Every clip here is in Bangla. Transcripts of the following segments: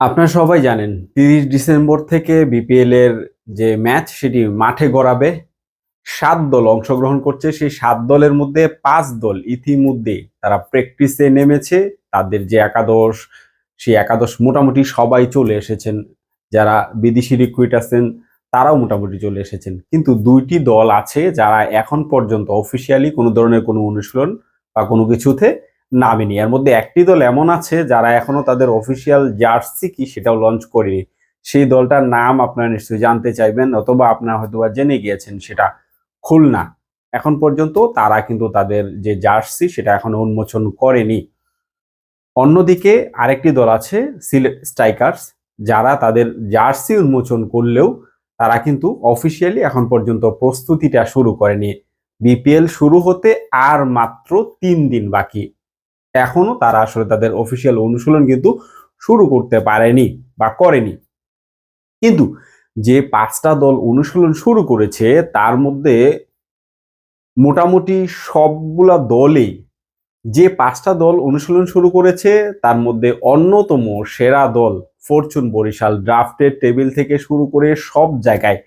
আপনারা সবাই জানেন, তিরিশ ডিসেম্বর থেকে বিপিএল এর যে ম্যাচ সেটি মাঠে গড়াবে। সাত দল অংশগ্রহণ করছে, সেই সাত দলের মধ্যে পাঁচ দল ইতিমধ্যে তারা প্র্যাকটিসে নেমেছে। তাদের যে একাদশ, সেই একাদশ মোটামুটি সবাই চলে এসেছেন। যারা বিদেশি রিক্রুইট আছেন, তারাও মোটামুটি চলে এসেছেন। কিন্তু দুইটি দল আছে যারা এখন পর্যন্ত অফিসিয়ালি কোনো ধরনের কোনো অনুশীলন বা কোনো কিছুতে নামেনি। এর মধ্যে একটি দল এমন আছে যারা এখনও তাদের অফিসিয়াল জার্সি কি সেটাও লঞ্চ করেনি। সেই দলটার নাম আপনারা নিশ্চয়ই জানতে চাইবেন, অথবা আপনারা হয়তো বা জেনে গিয়েছেন সেটা খুলনা। এখন পর্যন্ত তারা কিন্তু তাদের যে জার্সি সেটা এখনও উন্মোচন করেনি। অন্যদিকে আরেকটি দল আছে সিলেট স্ট্রাইকার্স যারা তাদের জার্সি উন্মোচন করলেও তারা কিন্তু অফিসিয়ালি এখন পর্যন্ত প্রস্তুতিটা শুরু করেনি। বিপিএল শুরু হতে আর মাত্র তিন দিন বাকি। এখনও তারা আসলে তাদের অফিসিয়াল অনুশীলন কিন্তু শুরু করতে পারেনি বা করেনি। কিন্তু যে পাঁচটা দল অনুশীলন শুরু করেছে, তার মধ্যে মোটামুটি সবগুলা দলেই যে পাঁচটা দল অনুশীলন শুরু করেছে, তার মধ্যে অন্যতম সেরা দল ফরচুন বরিশাল ড্রাফটের টেবিল থেকে শুরু করে সব জায়গায়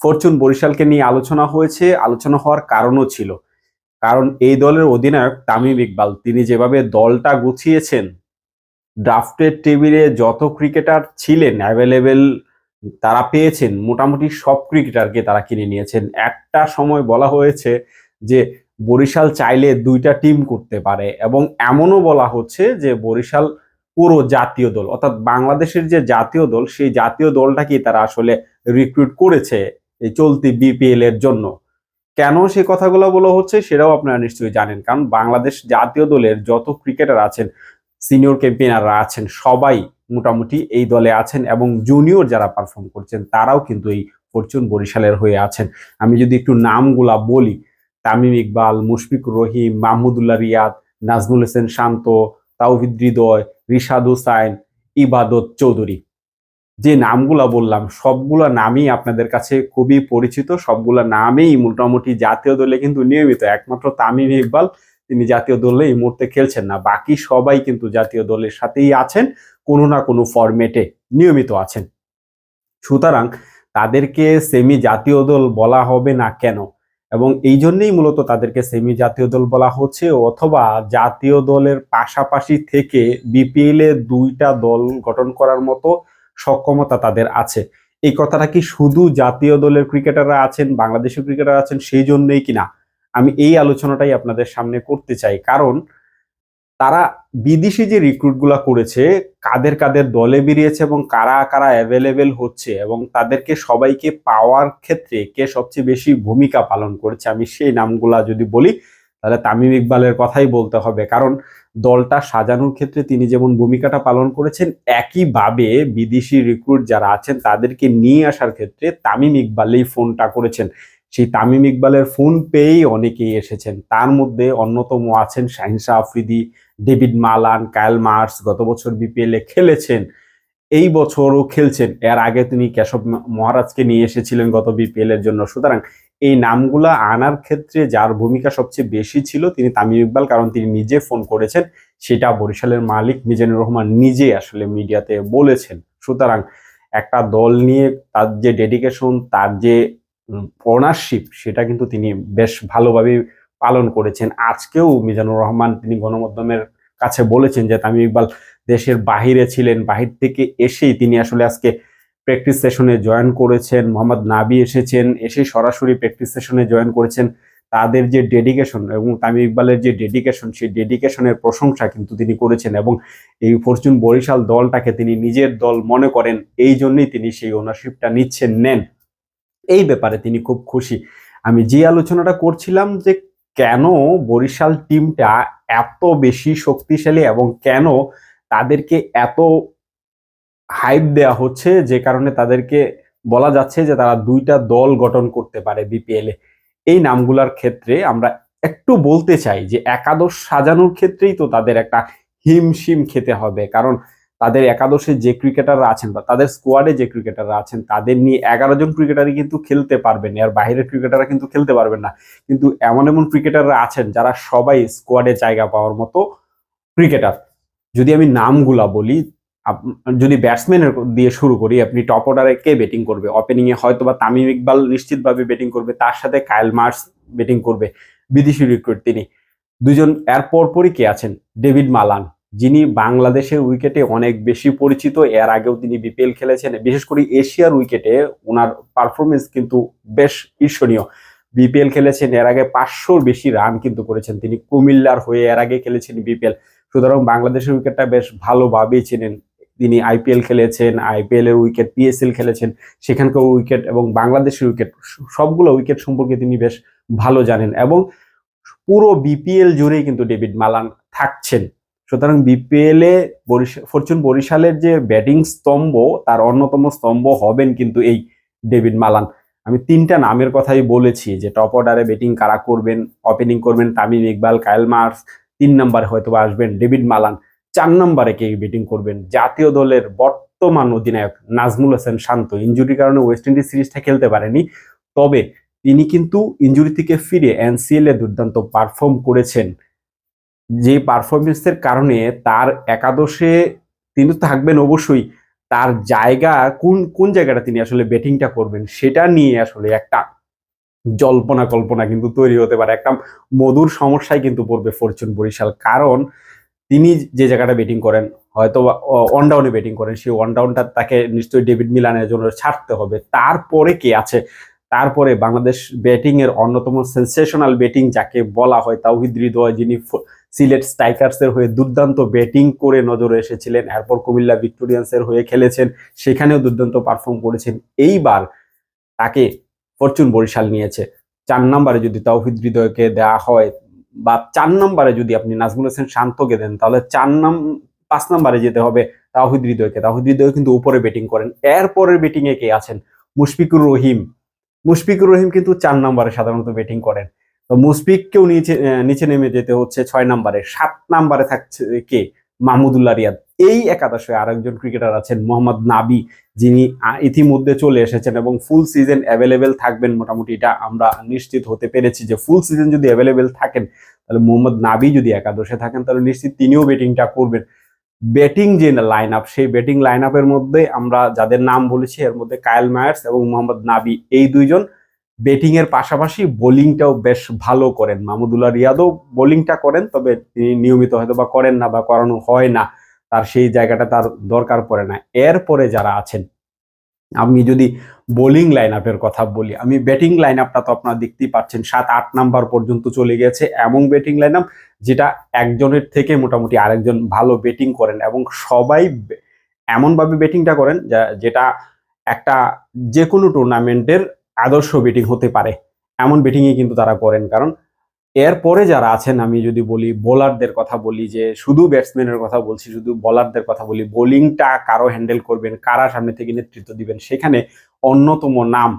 ফরচুন বরিশালকে নিয়ে আলোচনা হয়েছে। আলোচনা হওয়ার কারণও ছিল। কারণ এই দলের অধিনায়ক তামিম ইকবাল, তিনি যেভাবে দলটা গুছিয়েছেন, ড্রাফটের টেবিলে যত ক্রিকেটার ছিলেন অ্যাভেলেবেল তারা পেয়েছেন, মোটামুটি সব ক্রিকেটারকে তারা কিনে নিয়েছেন। একটা সময় বলা হয়েছে যে বরিশাল চাইলে দুইটা টিম করতে পারে এবং এমনও বলা হচ্ছে যে বরিশাল পুরো জাতীয় দল, অর্থাৎ বাংলাদেশের যে জাতীয় দল, সেই জাতীয় দলটাকেই তারা আসলে রিক্রুট করেছে এই চলতি বিপিএল এর জন্য। কেন সে কথাগুলো বলা হচ্ছে সেটাও আপনারা নিশ্চয়ই জানেন। কারণ বাংলাদেশ জাতীয় দলের যত ক্রিকেটার আছেন, সিনিয়র ক্যাম্পেনাররা আছেন, সবাই মোটামুটি এই দলে আছেন এবং জুনিয়র যারা পারফর্ম করছেন, তারাও কিন্তু এই ফরচুন বরিশালের হয়ে আছেন। আমি যদি একটু নামগুলা বলি, তামিম ইকবাল, মুশফিকুর রহিম, মাহমুদুল্লাহ রিয়াদ, নাজমুল হোসেন শান্ত, তাওহিদ হৃদয়, রিশাদ হুসাইন, ইবাদত চৌধুরী। যে নামগুলা বললাম, সবগুলা নামই আপনাদের কাছে খুবই পরিচিত, সবগুলা নামেই মোটামুটি জাতীয় দলে কিন্তু নিয়মিত, একমাত্র তামিম ইকবাল, তিনি জাতীয় দলে এই মুহূর্তে খেলছেন না। বাকি সবাই কিন্তু জাতীয় দলের সাথেই আছেন, কোনো না কোনো ফরম্যাটে নিয়মিত আছেন। সুতরাং তাদেরকে সেমি জাতীয় দল বলা হবে না কেন? এবং এই জন্যেই মূলত তাদেরকে সেমি জাতীয় দল বলা হচ্ছে, অথবা জাতীয় দলের পাশাপাশি থেকে বিপিএল দুইটা দল গঠন করার মতো সক্ষমতা তাদের আছে। এই কথাটা কি শুধু জাতীয় দলের ক্রিকেটাররা আছেন, বাংলাদেশের ক্রিকেটার আছেন সেই জন্যই কিনা? আমি এই আলোচনাটাই আপনাদের সামনে করতে চাই। কারণ তারা বিদেশি যে রিক্রুটগুলো করেছে, কাদের কাদের দলে বেরিয়েছে এবং কারা কারা অ্যাভেলেবেল হচ্ছে এবং তাদেরকে সবাইকে পাওয়ার ক্ষেত্রে কে সবচেয়ে বেশি ভূমিকা পালন করেছে, আমি সেই নামগুলা যদি বলি তাহলে তামিম ইকবালের কথাই বলতে হবে। কারণ দলটা সাজানোর ক্ষেত্রে তিনি যেমন ভূমিকাটা পালন করেছেন, একইভাবে বিদেশি রিক্রুট যারা আছেন, তাদেরকে নিয়ে আসার ক্ষেত্রে তামিম ইকবালেই ফোনটা করেছেন। সেই তামিম ইকবালের ফোন পেয়েই অনেকেই এসেছেন। তার মধ্যে অন্যতম আছেন Shaheenshah Afridi, David Malan, Kyle Mayers গত বছর বিপিএল খেলেছেন, এই বছরও খেলছেন। এর আগে তিনি কেশব মহারাজকে নিয়ে এসেছিলেন গত বিপিএল এর জন্য। সুতরাং এই নামগুলা আনার ক্ষেত্রে যার ভূমিকা সবচেয়ে বেশি ছিল তিনি তামিম ইকবাল, কারণ তিনি নিজে ফোন করেছেন, সেটা বরিশালের মালিক মিজানুর রহমান নিজে আসলে মিডিয়াতে বলেছেন। সুতরাং একটা দল নিয়ে তার যে ডেডিকেশন তার যে ওনারশিপ সেটা কিন্তু তিনি বেশ ভালোভাবে পালন করেছেন। আজকেও মিজানুর রহমান তিনি গণমাধ্যমের কাছে বলেছেন যে তামিম ইকবাল দেশের বাহিরে ছিলেন, বাহির থেকে এসেই তিনি আসলে আজকে প্র্যাকটিস সেশনে জয়েন করেছেন, মোহাম্মদ নাবি এসেছেন, এসে সরাসরি প্র্যাকটিস সেশনে জয়েন করেছেন। তাদের যে ডেডিকেশন এবং তামিম ইকবালের যে ডেডিকেশন সেই ডেডিকেশনের প্রশংসা কিন্তু তিনি করেছেন এবং এই ফরচুন বরিশাল দলটাকে তিনি নিজের দল মনে করেন, এই জন্যই তিনি সেই ওনারশিপটা নিচ্ছেন, নেন। এই ব্যাপারে তিনি খুব খুশি। আমি যে আলোচনাটা করছিলাম যে কেন বরিশাল টিমটা এত বেশি শক্তিশালী এবং কেন তাদেরকে এত হাইপ দেওয়া হচ্ছে যে কারণে তাদেরকে বলা যাচ্ছে যে তারা দুইটা দল গঠন করতে পারে বিপিএল এ। এই নামগুলার ক্ষেত্রে আমরা একটু বলতে চাই যে একাদশ সাজানোর ক্ষেত্রেই তো তাদের একটা হিমশিম খেতে হবে। কারণ তাদের একাদশে যে ক্রিকেটাররা আছেন বা তাদের স্কোয়াডে যে ক্রিকেটাররা আছেন, তাদের নিয়ে এগারো জন ক্রিকেটারই কিন্তু খেলতে পারবেন আর বাইরের ক্রিকেটাররা কিন্তু খেলতে পারবেন না। কিন্তু এমন এমন ক্রিকেটাররা আছেন যারা সবাই স্কোয়াডে জায়গা পাওয়ার মতো ক্রিকেটার। যদি আমি নামগুলা বলি যদি ব্যাটসম্যানের দিয়ে শুরু করি, আপনি টপ অর্ডারে কে ব্যাটিং করবে? ওপেনিং এ হয়তো বা তামিম ইকবাল নিশ্চিতভাবে ব্যাটিং করবে, তার সাথে কায়েল মার্স ব্যাটিং করবে, বিদেশি রিক্রুট তিনি। দুজন, এর পরপরই কে আছেন? ডেভিড মালান যিনি বাংলাদেশের উইকেটে অনেক বেশি পরিচিত, এর আগেও তিনি বিপিএল খেলেছেন। বিশেষ করে এশিয়ার উইকেটে ওনার পারফরমেন্স কিন্তু বেশ ঈর্ষণীয়। বিপিএল খেলেছেন, এর আগে পাঁচশোর বেশি রান কিন্তু করেছেন তিনি। কুমিল্লার হয়ে এর আগে খেলেছেন বিপিএল সুতরাং বাংলাদেশের উইকেটটা বেশ ভালোভাবেই চেনেন তিনি আইপিএল খেলেছেন আইপিএল এর উইকেট পিএসএল খেলেছেন, সেখানকার উইকেট এবং বাংলাদেশের উইকেট সবগুলো উইকেট সম্পর্কে তিনি বেশ ভালো জানেন এবং পুরো বিপিএল জুড়েই কিন্তু ডেভিড মালান থাকছেন। সুতরাং বিপিএল এ বরিশা- ফরচুন বরিশালের যে ব্যাটিং স্তম্ভ, তার অন্যতম স্তম্ভ হবেন কিন্তু এই ডেভিড মালান আমি তিনটা নামের কথাই বলেছি যে টপ অর্ডারে ব্যাটিং কারা করবেন ওপেনিং করবেন, তামিম ইকবাল, কায়েল মার্স, তিন নম্বরে হয়তো আসবেন ডেভিড মালান চার নম্বরে কে ব্যাটিং করবেন? জাতীয় দলের বর্তমান অধিনায়ক নাজমুল হাসান শান্ত। ইনজুরির কারণে ওয়েস্ট ইন্ডিজ সিরিজটা খেলতে পারেনি। তবে তিনি কিন্তু ইনজুরি থেকে ফিরে এনসিএল এ দুর্দান্ত পারফর্ম করেছেন। যে পারফরমেন্সের কারণে তার একাদশে তিনি থাকবেন অবশ্যই। তার জায়গা, কোন কোন জায়গাটা তিনি আসলে ব্যাটিংটা করবেন সেটা নিয়ে আসলে একটা জল্পনা কল্পনা কিন্তু তৈরি হতে পারে। একটা মধুর সমস্যায় কিন্তু পড়বে ফরচুন বরিশাল। কারণ তিনি যে জায়গাটা ব্যাটিং করেন, হয়তো ওয়ান ডাউনে ব্যাটিং করেন, সেই ওয়ান ডাউনটা তাকে নিশ্চয়ই ডেভিড মিলানের জন্য ছাড়তে হবে। তারপরে কে আছে? তারপরে বাংলাদেশ ব্যাটিং এর অন্যতম সেন্সেশনাল ব্যাটিং যাকে বলা হয় তাওহিদ হৃদয়, যিনি সিলেট স্ট্রাইকার্সের হয়ে দুর্দান্ত ব্যাটিং করে নজরে এসেছিলেন। এরপর কুমিল্লা ভিক্টোরিয়ান্সের হয়ে খেলেছেন, সেখানেও দুর্দান্ত পারফর্ম করেছেন। এইবার তাকে ফরচুন বরিশাল নিয়েছে। চার নম্বরে যদি তাওহিদ হৃদয়কে দেওয়া হয় বা চার নম্বরে যদি আপনি নাজমুল হোসেন শান্তকে দেন, তাহলে চার নাম, পাঁচ নম্বরে যেতে হবে তাহিদ হৃদয়কে। তাহিদ হৃদয় কিন্তু উপরে ব্যাটিং করেন। এরপরের ব্যাটিং এ কে আছেন? মুশফিকুর রহিম। মুশফিকুর রহিম কিন্তু চার নম্বরে সাধারণত ব্যাটিং করেন। তো মুশফিককেও নিচে নিচে নেমে যেতে হচ্ছে ছয় নম্বরে। সাত নম্বরে থাকছে কে? মাহমুদুল্লাহ রিয়াদ। এই একাদশে আরেকজন ক্রিকেটার আছেন মোহাম্মদ নাবি, যিনি ইতিমধ্যে চলে এসেছেন এবং ফুল সিজন অ্যাভেলেবেল থাকবেন মোটামুটি এটা আমরা নিশ্চিত হতে পেরেছি যে ফুল সিজন যদি অ্যাভেলেবেল থাকেন, তাহলে মোহাম্মদ নাবি যদি একাদশে থাকেন, তাহলে নিশ্চিত তিনিও ব্যাটিংটা করবেন। ব্যাটিং যে লাইন আপ সেই ব্যাটিং লাইন আপের মধ্যে আমরা যাদের নাম বলেছি, এর মধ্যে কায়েল মায়ার্স এবং মোহাম্মদ নাবি, এই দুইজন ব্যাটিং এর পাশাপাশি বোলিংটাও বেশ ভালো করেন। মাহমুদুল্লাহ রিয়াদও বোলিংটা করেন, তবে তিনি নিয়মিত হয়তো বা করেন না বা করানো হয় না। তার সেই জায়গাটা তার দরকার পড়ে না। এরপরে যারা আছেন, আমি যদি বোলিং লাইন আপের কথা বলি, আমি ব্যাটিং লাইন আপটা তো আপনারা দেখতেই পাচ্ছেন, সাত, আট নাম্বার পর্যন্ত চলে গেছে এমন ব্যাটিং লাইন আপ যেটা একজনের থেকে মোটামুটি আরেকজন ভালো ব্যাটিং করেন এবং সবাই এমনভাবে ব্যাটিংটা করেন যা- যেটা একটা যে কোনো টুর্নামেন্টের আদর্শ ব্যাটিং হতে পারে। এমন ব্যাটিংই কিন্তু তারা করেন, কারণ এরপরে যারা আছেন, আমি যদি বলি বোলারদের কথা বলি, যে শুধু ব্যাটসম্যানের কথা বলছি, শুধু বোলারদের কথা বলি বোলিংটা কারও হ্যান্ডেল করবেন, কারা সামনে থেকে নেতৃত্ব দিবেন, সেখানে অন্যতম নাম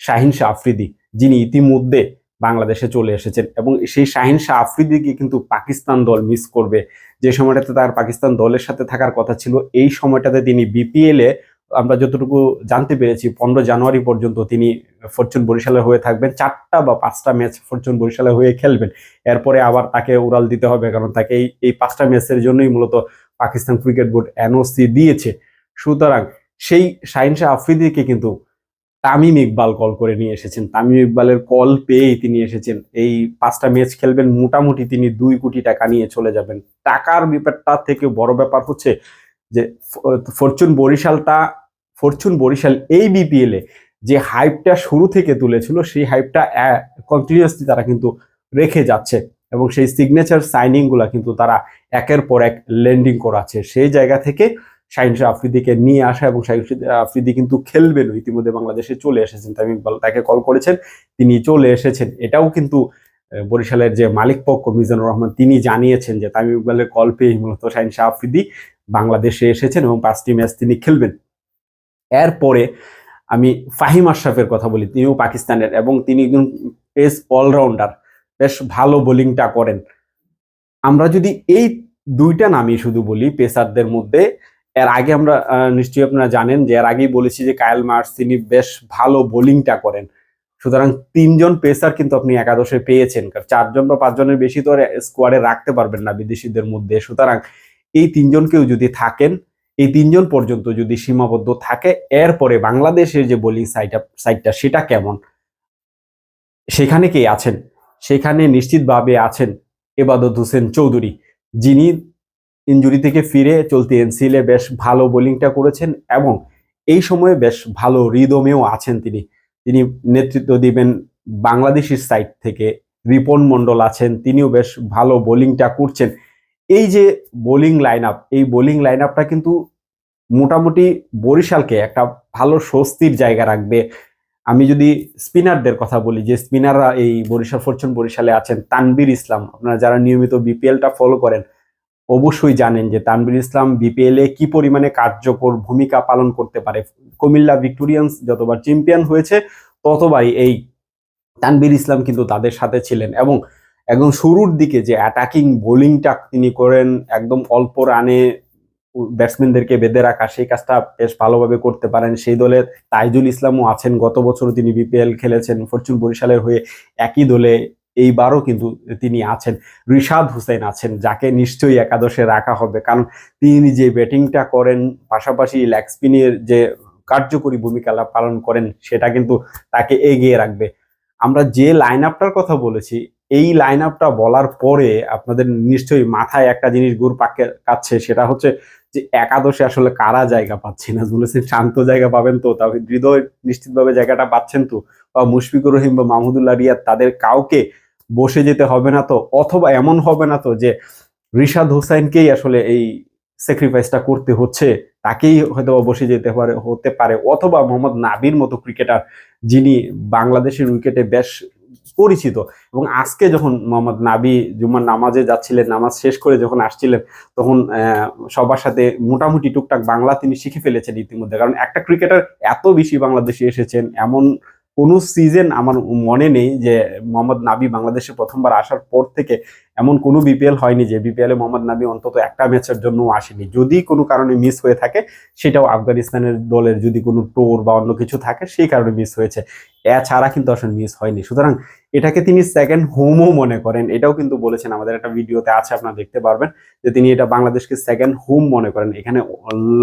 শাহিন শাহ আফ্রিদি, যিনি ইতিমধ্যে বাংলাদেশে চলে এসেছেন। এবং সেই শাহিন শাহ আফ্রিদিকে কিন্তু পাকিস্তান দল মিস করবে। যে সময়টাতে তার পাকিস্তান দলের সাথে থাকার কথা ছিল, এই সময়টাতে তিনি বিপিএল এ আমরা যতটুকু জানতে পেরেছি, পনেরো জানুয়ারি পর্যন্ত তিনি ফরচুন বরিশালের হয়ে থাকবেন। চারটা বা পাঁচটা ম্যাচ ফরচুন বরিশালের হয়ে খেলবেন। এরপরে আবার তাকে উড়াল দিতে হবে, কারণ তাকে এই এই পাঁচটা ম্যাচের জন্যই মূলত পাকিস্তান ক্রিকেট বোর্ড এনওসি দিয়েছে। সুতরাং সেই শাহিন শাহ আফ্রিদিকে কিন্তু তামিম ইকবাল কল করে নিয়ে এসেছেন। তামিম ইকবালের কল পেয়েই তিনি এসেছেন। এই পাঁচটা ম্যাচ খেলবেন, মোটামুটি তিনি দুই কোটি টাকা নিয়ে চলে যাবেন। টাকার ব্যাপারটা থেকে বড় ব্যাপার হচ্ছে যে ফরচুন বরিশালটা ফরচুন বরিশাল এই বিপিএল যে হাইপটা শুরু থেকে তুলেছিল, সেই হাইপটা কন্টিনিউয়াসলি তারা কিন্তু রেখে যাচ্ছে এবং সেই সিগনেচার সাইনিংগুলা কিন্তু তারা একের পর এক লেন্ডিং করাচ্ছে। সেই জায়গা থেকে শাহিন শাহ আফ্রিদিকে নিয়ে আসা এবং শাহিন আফ্রিদি কিন্তু খেলবেন, ইতিমধ্যে বাংলাদেশে চলে এসেছেন, তামিম ইকবাল তাকে কল করেছেন, তিনি চলে এসেছেন। এটাও কিন্তু বরিশালের যে মালিক পক্ষ মিজানুর রহমান, তিনি জানিয়েছেন যে তামিম ইকবালের কল পেয়ে মূলত শাহিন শাহ আফ্রিদি বাংলাদেশে এসেছেন এবং পাঁচটি ম্যাচ তিনি খেলবেন। এরপরে আমি ফাহিম আশরাফের কথা বলি, তিনিও পাকিস্তানের এবং তিনি একজন পেস অলরাউন্ডার, বেশ ভালো বোলিংটা করেন। আমরা যদি এই দুইটা নামই শুধু বলি পেসারদের মধ্যে, এর আগে আমরা নিশ্চয়ই আপনারা জানেন যে এর আগেই বলেছি যে কায়েল মার্স তিনি বেশ ভালো বোলিংটা করেন। সুতরাং তিনজন পেসার কিন্তু আপনি একাদশে পেয়েছেন, কারণ চারজন বা পাঁচজনের বেশি তো স্কোয়াডে রাখতে পারবেন না বিদেশিদের মধ্যে। সুতরাং এই তিনজনকেও যদি থাকেন এই তিনজন পর্যন্ত যদি সীমাবদ্ধ থাকে, এরপরে বাংলাদেশের যে বোলিং সাইড সাইডটা সেটা কেমন? সেখানে কে আছেন? সেখানে নিশ্চিতভাবে আছেন এবাদত হোসেন চৌধুরী, যিনি ইঞ্জুরি থেকে ফিরে চলতি এনসিএলে বেশ ভালো বোলিংটা করেছেন এবং এই সময়ে বেশ ভালো রিদমেও আছেন তিনি। তিনি নেতৃত্ব দিবেন বাংলাদেশের সাইড থেকে, রিপন মন্ডল আছেন, তিনিও বেশ ভালো বোলিংটা করছেন। এই যে বোলিং লাইন আপ এই বোলিং লাইন আপটা কিন্তু মোটামুটি বরিশালকে একটা ভালো স্বস্তির জায়গা রাখবে। আমি যদি স্পিনারদের কথা বলি, যে স্পিনাররা এই বরিশাল, ফরচুন বরিশালে আছেন তানবির ইসলাম, আপনারা যারা নিয়মিত বিপিএলটা ফলো করেন, অবশ্যই জানেন যে তানবির ইসলাম বিপিএল কি পরিমাণে কার্যকর ভূমিকা পালন করতে পারে। কুমিল্লা ভিক্টোরিয়ান্স যতবার চ্যাম্পিয়ন হয়েছে, ততবারই এই তানবির ইসলাম কিন্তু তাদের সাথে ছিলেন এবং একদম শুরুর দিকে যে অ্যাটাকিং বোলিংটা তিনি করেন, একদম অল্প রানে ব্যাটসম্যানদেরকে বেঁধে রাখা, সেই কাজটা বেশ ভালোভাবে করতে পারেন। সেই দলে তাইজুল ইসলামও আছেন। গত বছর তিনি বিপিএল খেলেছেন। ফরচুন বরিশালের হয়ে একই দলে এইবারও কিন্তু তিনি আছেন। রিশাদ হুসেন আছেন, যাকে নিশ্চয়ই একাদশে রাখা হবে। কারণ তিনি যে ব্যাটিংটা করেন, পাশাপাশি লেগ স্পিনের যে কার্যকরী ভূমিকা পালন করেন, সেটা কিন্তু তাকে এগিয়ে রাখবে। আমরা যে লাইন আপটার কথা বলেছি, এই লাইন আপটা বলার পরে আপনাদের নিশ্চয়ই মাথায় একটা জিনিস গুড় পাকে কাচ্ছে সেটা হচ্ছে যে একাদশে আসলে কারা জায়গা পাচ্ছে না বলেছেন, শান্ত জায়গা পাবেন তো তবে হৃদয় নিশ্চিতভাবে জায়গাটা পাচ্ছেন তো? বা মুশফিকুর রহিম বা মাহমুদুল্লাহ রিয়াদ, তাদের কাউকে বসে যেতে হবে না তো? অথবা এমন হবে না তো যে রিশাদ হোসেনকেই আসলে এই স্যাক্রিফাইসটা করতে হচ্ছে, তাকেই হয়তো বসে যেতে পারে, হতে পারে, অথবা মোহাম্মদ নাবির মতো ক্রিকেটার যিনি বাংলাদেশের উইকেটে বেশ পরিচিত। এবং আজকে যখন মোহাম্মদ নাবি জুম্মার নামাজে যাচ্ছিলেন, নামাজ শেষ করে যখন আসছিলেন, তখন সবার সাথে মোটামুটি টুকটাক বাংলা তিনি শিখে ফেলেছেন ইতিমধ্যে। কারণ একটা ক্রিকেটার এত বেশি বাংলাদেশে এসেছেন, এমন কোনো সিজন আমার মনে নেই যে মোহাম্মদ নাবি বাংলাদেশে প্রথমবার আসার পর থেকে এমন কোনো বিপিএল হয়নি যে বিপিএলে মোহাম্মদ নাবি অন্তত একটা ম্যাচের জন্য আসেনি। যদি কোনো কারণে মিস হয়ে থাকে, সেটাও আফগানিস্তানের দলের যদি কোনো টোর বা অন্য কিছু থাকে, সেই কারণে মিস হয়েছে। এছাড়া কিন্তু আসলে মিস হয়নি। সুতরাং এটাকে তিনি সেকেন্ড হোমও মনে করেন। এটাও কিন্তু বলেছেন, আমাদের একটা ভিডিওতে আছে, আপনারা দেখতে পারবেন, যে তিনি এটা বাংলাদেশকে সেকেন্ড হোম মনে করেন। এখানে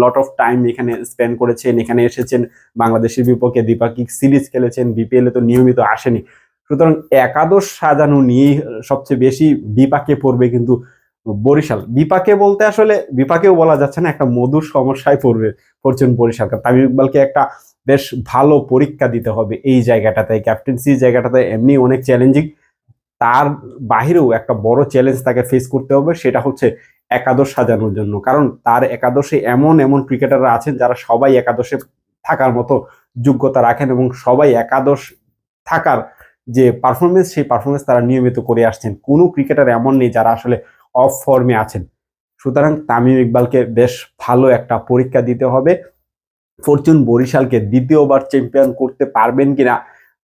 লট অফ টাইম এখানে স্পেন্ড করেছেন, এখানে এসেছেন। বাংলাদেশের বিপক্ষে দ্বিপাক্ষিক সিরিজ খেলেছেন বিপিএল তো নিয়মিত আসেনি। সুতরাং একাদশ সাজানো নিয়েই সবচেয়ে বেশি বিপাকে পড়বে কিন্তু বরিশাল। বিপাকে বলতে আসলে, বিপাকেও বলা যাচ্ছে না, একটা মধুর সমস্যায় পড়বে পড়ছেন বরিশাল। তামিম ইকবালকে একটা বেশ ভালো পরীক্ষা দিতে হবে এই জায়গাটাতে ক্যাপ্টেন্সি জায়গাটাতে। এমনি অনেক চ্যালেঞ্জিং তার বাহিরেও একটা বড় চ্যালেঞ্জ তাকে ফেস করতে হবে, সেটা হচ্ছে একাদশ সাজানোর জন্য। কারণ তার একাদশে এমন এমন ক্রিকেটাররা আছেন যারা সবাই একাদশে থাকার মতো যোগ্যতা রাখেন এবং সবাই একাদশ থাকার যে পারফরমেন্স সেই পারফরমেন্স তারা নিয়মিত করে আসছেন। কোনো ক্রিকেটার এমন নেই যারা আসলে অফ ফর্মে আছেন। সুতরাং তামিম ইকবালকে বেশ ভালো একটা পরীক্ষা দিতে হবে। ফরচুন বরিশালকে দ্বিতীয়বার চ্যাম্পিয়ন করতে পারবেন কিনা,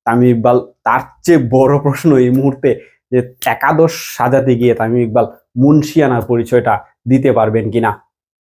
তামিম ইকবাল তার চেয়ে বড় প্রশ্ন এই মুহূর্তে যে একাদশ সাজাতে গিয়ে তামিম ইকবাল মুন্সিয়ানার পরিচয়টা দিতে পারবেন কিনা।